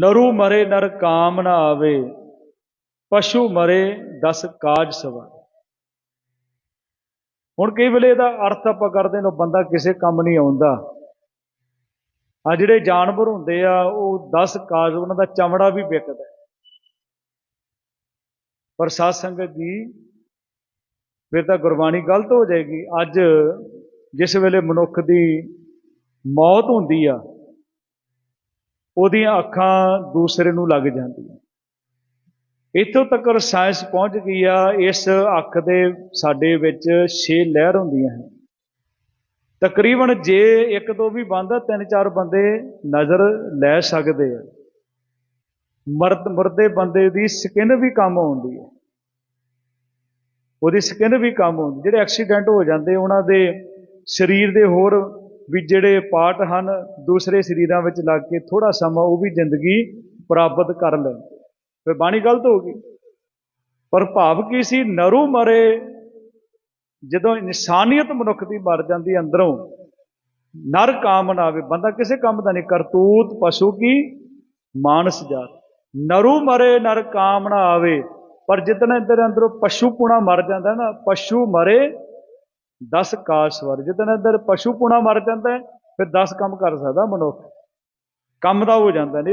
ਨਰੂ ਮਰੇ ਨਰ ਕਾਮ ਨਾ ਆਵੇ, ਪਸ਼ੂ ਮਰੇ ਦਸ ਕਾਜ ਸਵਾ ਹੁਣ ਕਈ ਵੇਲੇ ਇਹਦਾ ਅਰਥ ਆਪਾਂ ਕਰਦੇ ਨੇ ਬੰਦਾ ਕਿਸੇ ਕੰਮ ਨਹੀਂ ਆਉਂਦਾ। ਆ ਜਿਹੜੇ ਜਾਨਵਰ ਹੁੰਦੇ ਆ, ਉਹ 10 ਕਾਜ, ਉਹਨਾਂ ਦਾ ਚਮੜਾ ਵੀ ਵਿਕਦਾ ਪਰ ਸਾਧ ਸੰਗਤ ਜੀ, ਫਿਰ ਤਾਂ ਗੁਰਬਾਣੀ ਗਲਤ ਹੋ ਜਾਏਗੀ। ਅੱਜ ਜਿਸ ਵੇਲੇ ਮਨੁੱਖ ਦੀ ਮੌਤ ਹੁੰਦੀ ਆ ਉਹਦੀਆਂ ਅੱਖਾਂ ਦੂਸਰੇ ਨੂੰ ਲੱਗ ਜਾਂਦੀਆਂ। ਇੱਥੋਂ ਤੱਕ ਸਾਇੰਸ ਪਹੁੰਚ ਗਈ ਆ, ਇਸ ਅੱਖ ਦੇ ਸਾਡੇ ਵਿੱਚ 6 ਲਹਿਰ ਹੁੰਦੀਆਂ ਹਨ। ਤਕਰੀਬਨ ਜੇ ਇੱਕ ਦੋ ਵੀ ਬੰਦ ਆ, ਤਿੰਨ ਚਾਰ ਬੰਦੇ ਨਜ਼ਰ ਲੈ ਸਕਦੇ ਆ। ਮਰਦ, ਮਰਦੇ ਬੰਦੇ ਦੀ ਸਕਿਨ ਵੀ ਕੰਮ ਆਉਂਦੀ ਹੈ ਉਹਦੀ ਸਕਿਨ ਵੀ ਕੰਮ ਆਉਂਦੀ ਜਿਹੜੇ ਐਕਸੀਡੈਂਟ ਹੋ ਜਾਂਦੇ, ਉਹਨਾਂ ਦੇ ਸਰੀਰ ਦੇ ਹੋਰ ਵੀ ਜਿਹੜੇ ਪਾਠ ਹਨ, ਦੂਸਰੇ ਸਰੀਰਾਂ ਵਿੱਚ ਲੱਗ ਕੇ ਥੋੜਾ ਸਮਾਂ ਉਹ ਵੀ ਜ਼ਿੰਦਗੀ ਪ੍ਰਾਪਤ ਕਰ ਲੈਣ। ਫਿਰ ਬਾਣੀ ਗਲਤ ਹੋ ਗਈ। ਪਰ ਭਾਵ ਕੀ ਸੀ? ਨਰੂ ਮਰੇ, ਜਦੋਂ ਇਨਸਾਨੀਅਤ ਮਨੁੱਖ ਦੀ ਮਰ ਜਾਂਦੀ ਅੰਦਰੋਂ, ਨਰ ਕਾਮਨਾ ਆਵੇ। ਬੰਦਾ ਕਿਸੇ ਕੰਮ ਦਾ ਨਹੀਂ, ਕਰਤੂਤ ਪਸ਼ੂ ਕੀ? ਮਾਨਸ ਜਾਤ। ਨਰੂ ਮਰੇ, ਨਰ ਕਾਮਨਾ ਆਵੇ। ਪਰ ਜਿਤਨਾ ਅੰਦਰ ਅੰਦਰੋਂ ਪਸ਼ੂ ਪੁਣਾ ਮਰ ਜਾਂਦਾ ਨਾ, ਪਸ਼ੂ ਮਰੇ 10 ਕਾਸਵਰ ਜਿੱਦਣ ਅੰਦਰ ਪਸ਼ੂ ਪੁਣਾ ਮਰ ਜਾਂਦਾ ਫਿਰ 10 ਕੰਮ ਕਰ ਸਕਦਾ ਮਨੁੱਖ। ਕੰਮ ਦਾ ਹੋ ਜਾਂਦਾ, ਨਹੀਂ